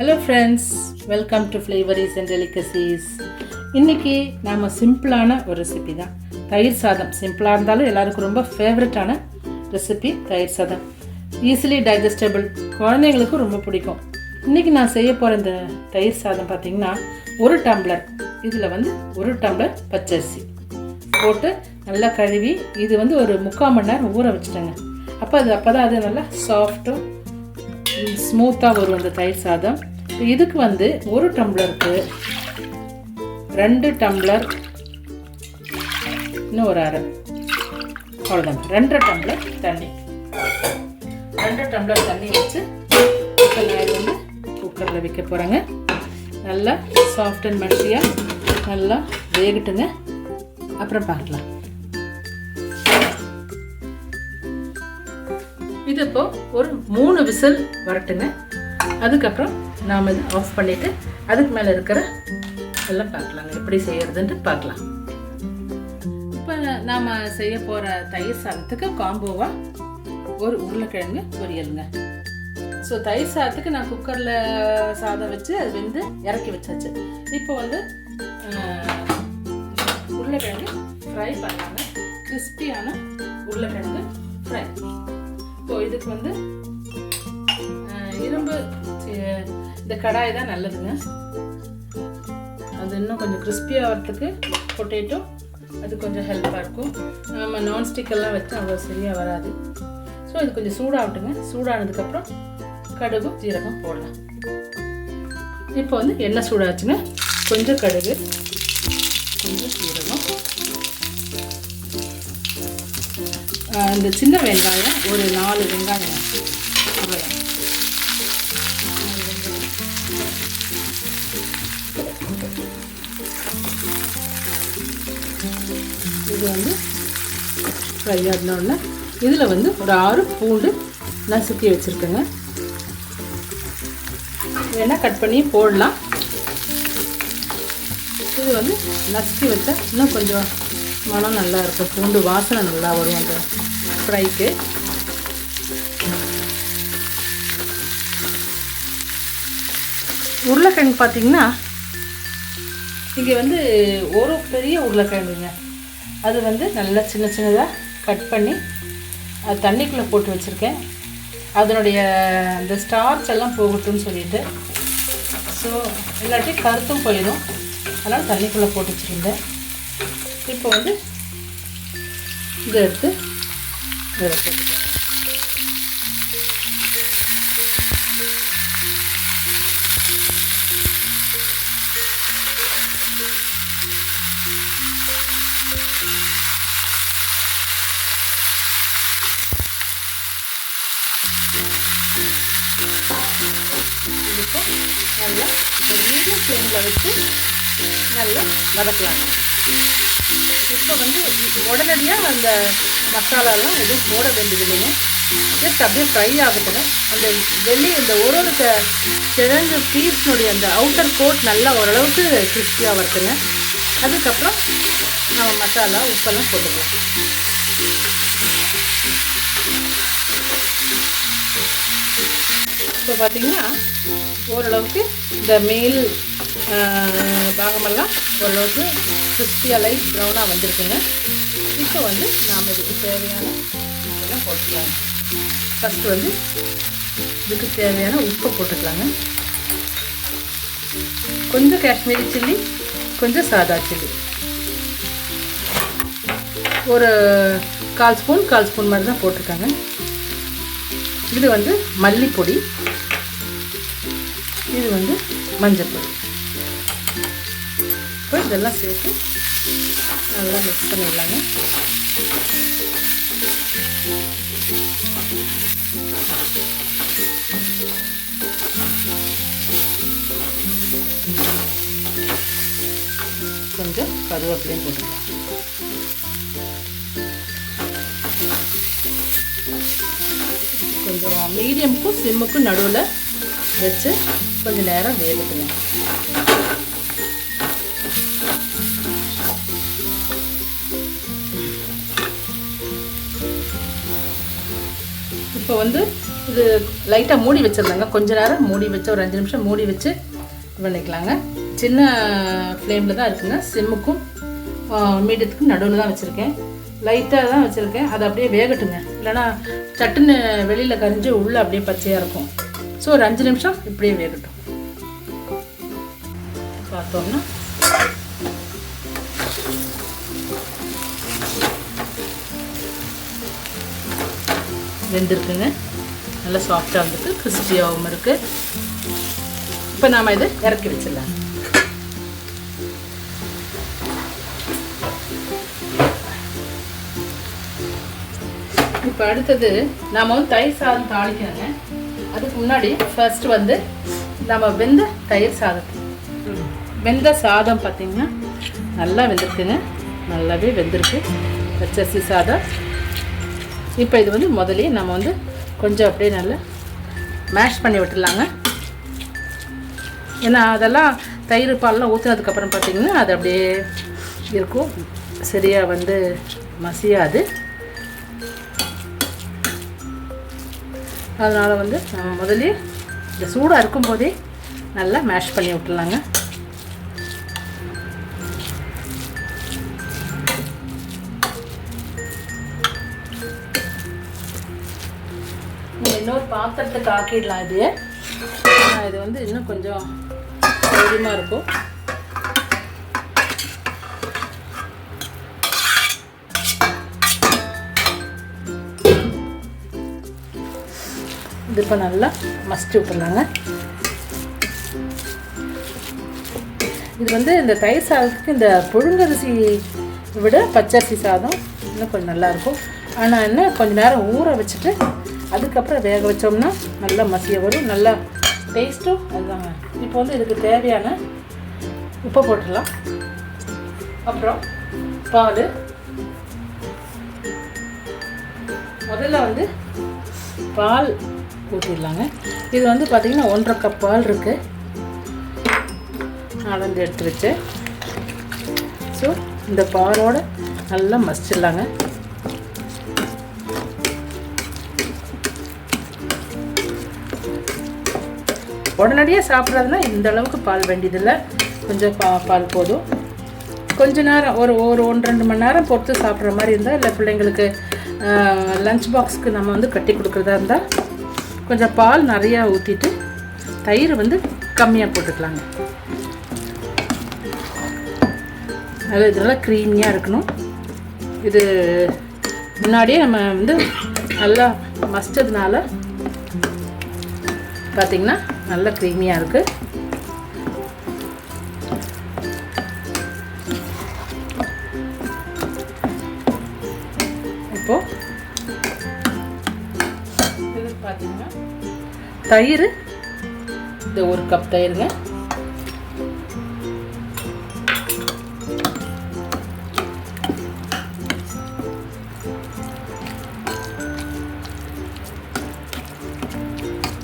Hello friends welcome to flavours and delicacies இன்றைக்கி நாம் சிம்பிளான ஒரு ரெசிபி தான். தயிர் சாதம். சிம்பிளாக இருந்தாலும் எல்லாருக்கும் ரொம்ப ஃபேவரட்டான ரெசிபி தயிர் சாதம். ஈஸிலி டைஜஸ்டபிள் குழந்தைங்களுக்கும் ரொம்ப பிடிக்கும். இன்றைக்கி நான் செய்ய போகிற இந்த தயிர் சாதம் பார்த்திங்கன்னா ஒரு டம்ளர் இதில் வந்து ஒரு டம்ளர் பச்சரிசி போட்டு நல்லா கழுவி இது வந்து ஒரு முக்கால் மணி நேரம் ஊற வச்சுட்டேங்க. அப்போ அது அப்போ தான் அது நல்லா சாஃப்ட்டும் ஸ்மூத்தாக வரும் அந்த தயிர் சாதம். இதுக்கு வந்து ஒரு டம்ளருக்கு ரெண்டு டம்ளர் இன்னும் ஒரு அரை அவ்வளோதாங்க ரெண்டரை டம்ளர் தண்ணி. ரெண்டு டம்ளர் தண்ணி வச்சு இப்போ இது வந்து குக்கரில் வைக்க போகிறேங்க நல்லா சாஃப்ட் அண்ட் மஷியாக நல்லா வேகட்டுங்க. அப்புறம் பார்க்கலாம். இது இப்போ ஒரு மூணு விசில் வரட்டுங்க. அதுக்கப்புறம் நாம் இது ஆஃப் பண்ணிவிட்டு அதுக்கு மேலே இருக்கிற எல்லாம் பார்க்கலாங்க. எப்படி செய்கிறதுன்ட்டு பார்க்கலாம். இப்போ நாம் செய்ய போகிற தயிர் சாதத்துக்கு காம்போவாக ஒரு உருளைக்கிழங்கு பொரியலுங்க ஸோ தயிர் சாதத்துக்கு நான் குக்கரில் சாதம் வச்சு அது வெந்து இறக்கி வச்சாச்சு. இப்போ வந்து உருளைக்கிழங்கு ஃப்ரை பண்ணாங்க. கிறிஸ்பியான உருளைக்கிழங்கு ஃப்ரை இப்போ இதுக்கு வந்து இரும்பு இந்த கடாய் தான் நல்லதுங்க. அது இன்னும் கொஞ்சம் கிறிஸ்பியாக வரத்துக்கு பொட்டேட்டோ அது கொஞ்சம் ஹெல்ப்பாக இருக்கும். நம்ம நான்ஸ்டிக்கெல்லாம் வச்சு அவ்வளோ சரியாக வராது. ஸோ இது கொஞ்சம் சூடாகட்டுங்க. சூடானதுக்கப்புறம் கடுகு ஜீரகம் போடலாம். இப்போ வந்து எண்ணெய் சூடாச்சுங்க. கொஞ்சம் கடுகு கொஞ்சம் ஜீரகம். இந்த சின்ன வெங்காயம் ஒரு நாலு வெங்காயம் இது வந்து ஃப்ரை ஆகினோடனே இதில் வந்து ஒரு ஆறு பூண்டு நசுக்கி வச்சுருக்கேங்க. வேணால் கட் பண்ணி போடலாம். இது வந்து நசுக்கி வச்சா இன்னும் கொஞ்சம் மனம் நல்லா இருக்கும். பூண்டு வாசனை நல்லா வரும் அந்த ஃப்ரைக்கு உருளைக்கிழங்கு பார்த்தீங்கன்னா இங்கே வந்து ஒரு பெரிய உருளைக்கிழங்குங்க. அது வந்து நல்லா சின்ன சின்னதாக கட் பண்ணி அது தண்ணிக்குள்ளே போட்டு வச்சுருக்கேன். அதனுடைய அந்த ஸ்டார்ச் எல்லாம் போகட்டும்னு சொல்லிட்டு. ஸோ இல்லாட்டி கருத்தும் போயிடும். அதனால் தண்ணிக்குள்ளே போட்டு வச்சுருந்தேன். இப்போ வந்து இதை எடுத்து இதில் போட்டுக்கலாம். நல்லா மீடியம் ஃப்ளேமில் வச்சு நல்லா வதக்கலாம். இப்போ வந்து உடனடியாக அந்த மசாலாலாம் எதுவும் போட வேண்டியது இல்லைங்க ஜஸ்ட் அப்படியே ஃப்ரை ஆகட்டும். அந்த வெளியே இந்த ஒரு ஒரு கிழங்கு பீஸ்னுடைய அந்த அவுட்டர் கோட் நல்லா ஓரளவுக்கு கிறிஸ்பியாக வருதுங்க அதுக்கப்புறம் நம்ம மசாலா உப்பெல்லாம் போட்டுக்கலாம். இப்போ பார்த்தீங்கன்னா ஓரளவுக்கு இந்த மேல் பாகமெல்லாம் ஓரளவுக்கு கிறிஸ்பியாக லைட் ப்ரௌனாக வந்திருக்குங்க. இப்போ வந்து நாம் இதுக்கு தேவையான இதெல்லாம் போட்டுக்கலாங்க. ஃபஸ்ட்டு வந்து இதுக்கு தேவையான உப்பை போட்டுக்கலாங்க. கொஞ்சம் காஷ்மீரி சில்லி கொஞ்சம் சாதா சில்லி. ஒரு கால் ஸ்பூன் கால் ஸ்பூன் மாதிரி தான் போட்டிருக்காங்க. இது வந்து மல்லிப்பொடி. இது வந்து மஞ்சள்பொடி இப்போ இதெல்லாம் சேர்த்து நல்லா மிக்ஸ் பண்ணிடலாங்க. கொஞ்சம் கருவேப்பிலையும் போட்டுக்கலாம். கொஞ்சம் மீடியமுக்கும் சிம்முக்கும் நடுவில் வச்சு கொஞ்சம் நேரம் வேகட்டுங்க. இப்போ வந்து இது லைட்டாக மூடி வச்சுருந்தாங்க கொஞ்ச நேரம் மூடி வச்சு ஒரு அஞ்சு நிமிஷம் மூடி வச்சு பண்ணிக்கலாங்க. சின்ன ஃப்ளேமில் தான் இருக்குங்க. சிம்முக்கும் மீடியத்துக்கும் நடுவில் தான் வச்சுருக்கேன். லைட்டாக தான் வச்சுருக்கேன். அது அப்படியே வேகட்டுங்க. இல்லைன்னா சட்டுன்னு வெளியில் கரிஞ்சு உள்ளே அப்படியே பச்சையாக இருக்கும். ஸோ ஒரு அஞ்சு நிமிஷம் இப்படியே வேகட்டும். பார்த்தோம்னா. வெந்திருக்குங்க. நல்லா சாஃப்டாக வந்துருக்கு கிறிஸ்பியாகவும் இருக்குது இப்போ நாம் இதை இறக்கி வச்சிடலாம். இப்போ அடுத்தது நாம் வந்து தயிர் சாதம் தாளிக்கணுங்க. அதுக்கு முன்னாடி ஃபர்ஸ்ட் வந்து நம்ம வெந்த தயிர் சாதம். வெந்த சாதம் பார்த்திங்கன்னா நல்லா வெந்திருக்குங்க. நல்லாவே வெந்திருக்கு. பச்சரிசி சாதம். இப்போ இது வந்து முதலே நம்ம வந்து கொஞ்சம் அப்படியே நல்லா மேஷ் பண்ணி விட்டுடலாங்க. ஏன்னா அதெல்லாம் தயிர் பால்லாம் ஊற்றுனதுக்கப்புறம் பார்த்திங்கன்னா அது அப்படியே இருக்கும். சரியாக வந்து மசியாது. அதனால் வந்து நம்ம முதலே இந்த சூடாக இருக்கும்போதே நல்லா மேஷ் பண்ணி விட்டுலாங்க இன்னொரு பாத்திரத்துக்கு ஆக்கிடலாம் இது. இது வந்து இன்னும் கொஞ்சம் சௌரியமாக இருக்கும். இது இப்போ நல்லா மசிச்சு விட்டுருலாங்க இது வந்து இந்த தயிர் சாதத்துக்கு இந்த புழுங்கரிசி விட பச்சரிசி சாதம் இன்னும் கொஞ்சம் நல்லாயிருக்கும் ஆனால் என்ன கொஞ்சம் நேரம் ஊற வச்சுட்டு அதுக்கப்புறம் வேக வச்சோம்னா நல்லா மசிய வரும் நல்லா டேஸ்ட்டும் அதுதாங்க. இப்போ வந்து இதுக்கு தேவையான உப்பை போட்டுடலாம். அப்புறம் பால். முதல்ல வந்து பால் ஊற்றிடலாங்க இது வந்து பார்த்திங்கன்னா ஒன்றரை கப் பால் இருக்குது அளந்து எடுத்து வச்சு ஸோ இந்த பாலோடு நல்லா மசிச்சிடலாங்க. உடனடியாக சாப்பிட்றதுனா இந்த அளவுக்கு பால் வேண்டியதில்லை. கொஞ்சம் பா பால் போதும். கொஞ்ச நேரம் ஒரு ஒரு ஒன்று ரெண்டு மணி நேரம் பொறுத்து சாப்பிட்ற மாதிரி இருந்தால் இல்லை பிள்ளைங்களுக்கு லஞ்ச் பாக்ஸ்க்கு நம்ம வந்து கட்டி கொடுக்குறதா இருந்தால் கொஞ்சம் பால் நிறையா ஊற்றிட்டு தயிர் வந்து கம்மியாக போட்டுக்கலாங்க. அது இதெல்லாம் க்ரீமியாக இருக்கணும். இது முன்னாடியே நம்ம வந்து நல்லா மஸ்டதுனால பார்த்திங்கன்னா நல்லா க்ரீமியாக இருக்குது இப்போது தயிர். இந்த ஒரு கப் தயிருங்க.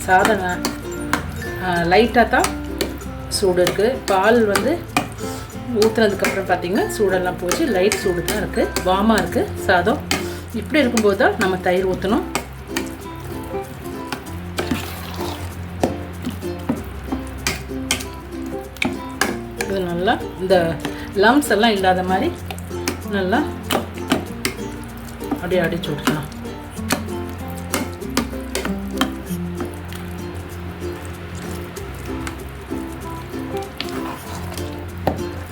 சாதங்க லைட்டாக தான் சூடு இருக்குது பால் வந்து ஊற்றுனதுக்கப்புறம் பார்த்திங்கன்னா சூடெல்லாம் போச்சு. லைட் சூடு தான் இருக்குது வாமாக இருக்குது சாதம். இப்படி இருக்கும்போது தான் நம்ம தயிர் ஊற்றணும் இந்த லம்ஸ் எல்லாம் இல்லாத மாதிரி நல்லா அப்படியே அடிச்சு விட்டுக்கலாம்.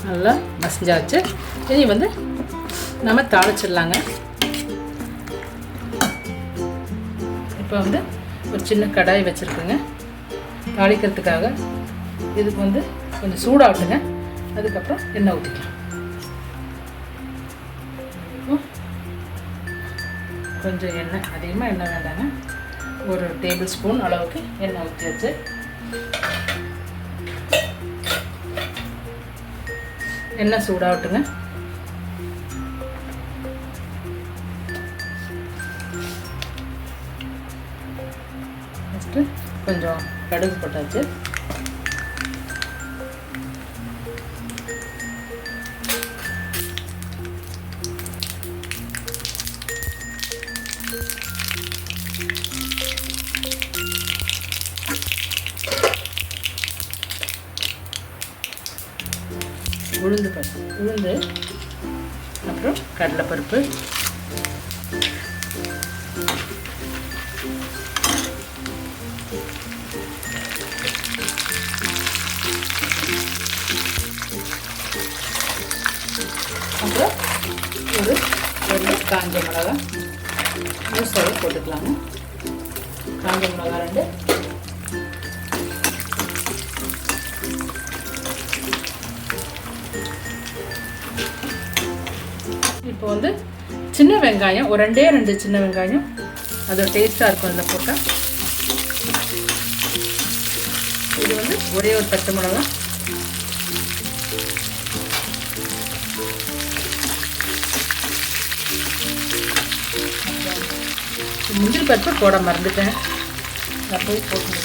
நல்லா மசிஞ்சாச்சு. இனி வந்து நம்ம தாளிச்சிடலாங்க. இப்போ வந்து ஒரு சின்ன கடாய் வச்சுருக்குங்க. தாளிக்கிறதுக்காக இதுக்கு வந்து கொஞ்சம் சூடாகட்டுங்க. அதுக்கப்புறம் எண்ணெய் ஊற்றிக்கலாம். கொஞ்சம் எண்ணெய் அதிகமாக எண்ணெய் வேண்டாங்க ஒரு டேபிள் ஸ்பூன் அளவுக்கு எண்ணெய் ஊற்றியாச்சு எண்ணெய் சூடாகட்டுங்க. ஃபஸ்ட்டு கொஞ்சம் கடுகு போட்டாச்சு. கடலைப்பருப்பு. அப்புறம் ஒரு ரெண்டு காஞ்ச மிளகா முழுசாகவே போட்டுக்கலாங்க. காஞ்ச மிளகா ரெண்டு இப்போ வந்து சின்ன வெங்காயம் ஒரு ரெண்டே ரெண்டு சின்ன வெங்காயம். அது டேஸ்ட்டாக இருக்கும் அதில் போட்டால் இது வந்து ஒரே ஒரு பச்சை மிளகா. முந்திரி பருப்பு போட மறந்துட்டேன். நான் போய் போட்டு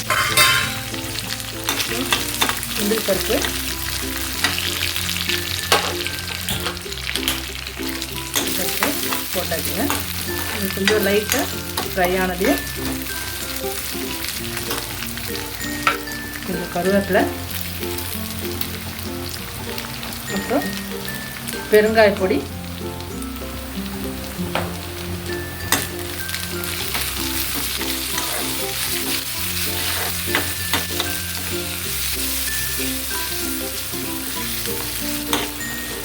முந்திரி பருப்பு பருப்பு. இது கொஞ்சம் லைட்டாக ஃப்ரை ஆனது. கொஞ்சம் கருவேப்பிலை. அப்புறம் பெருங்காய பொடி.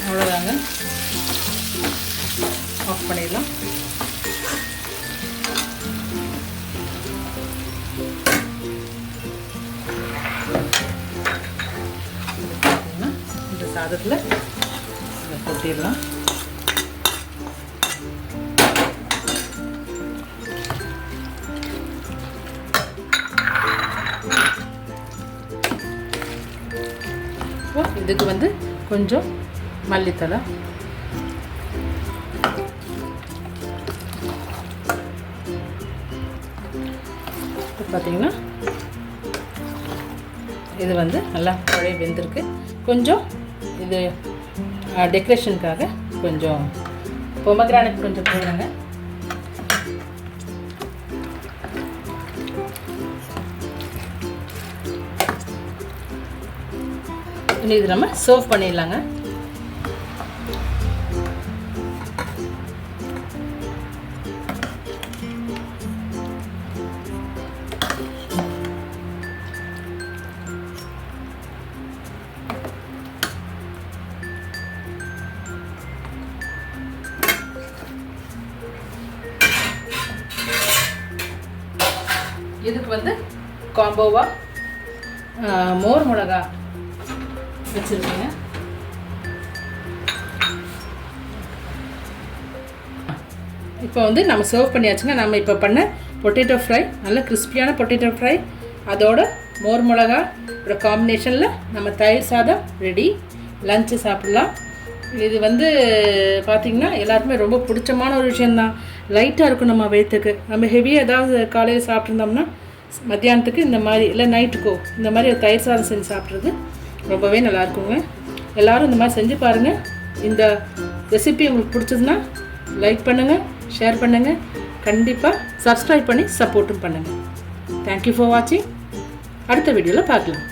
அவ்வளோதாங்க ஆஃப் பண்ணிடலாம். இந்த சாதத்தில் இதை கொட்டிடலாம். இப்போ இதுக்கு வந்து கொஞ்சம் மல்லித்தலை இப்போ பார்த்தீங்கன்னா இது வந்து நல்லா பழைய வெந்திருக்கு. கொஞ்சம் இது டெக்கரேஷனுக்காக கொஞ்சம் பொமக்ரானட் கொஞ்சம் போடுங்க இது நம்ம சர்வ் பண்ணிடலாங்க. இதுக்கு வந்து காம்போவா மோர் மிளகா வச்சுருக்கேங்க. இப்போ வந்து நம்ம சர்வ் பண்ணியாச்சுங்க. நம்ம இப்போ பண்ண பொட்டேட்டோ ஃப்ரை நல்ல கிறிஸ்பியான பொட்டேட்டோ ஃப்ரை அதோட மோர் மிளகா ஒரு காம்பினேஷனில் நம்ம தயிர் சாதம் ரெடி லஞ்சு சாப்பிட்லாம். இது வந்து பார்த்திங்கன்னா எல்லாருக்குமே ரொம்ப பிடிச்சமான ஒரு விஷயந்தான் லைட்டாக இருக்கும் நம்ம வயிற்றுக்கு நம்ம ஹெவியாக ஏதாவது காலையில் சாப்பிட்ருந்தோம்னா மத்தியானத்துக்கு இந்த மாதிரி இல்லை நைட்டுக்கோ இந்த மாதிரி ஒரு தயிர் சாதம் செஞ்சு சாப்பிட்றது ரொம்பவே நல்லா இருக்குங்க. எல்லோரும் இந்த மாதிரி செஞ்சு பாருங்கள் இந்த ரெசிபி உங்களுக்கு பிடிச்சதுன்னா லைக் பண்ணுங்கள் ஷேர் பண்ணுங்கள் கண்டிப்பாக சப்ஸ்கிரைப் பண்ணி சப்போர்ட்டும் பண்ணுங்கள் தேங்க்யூ ஃபார் வாட்சிங் அடுத்த வீடியோவில் பார்க்கலாம்.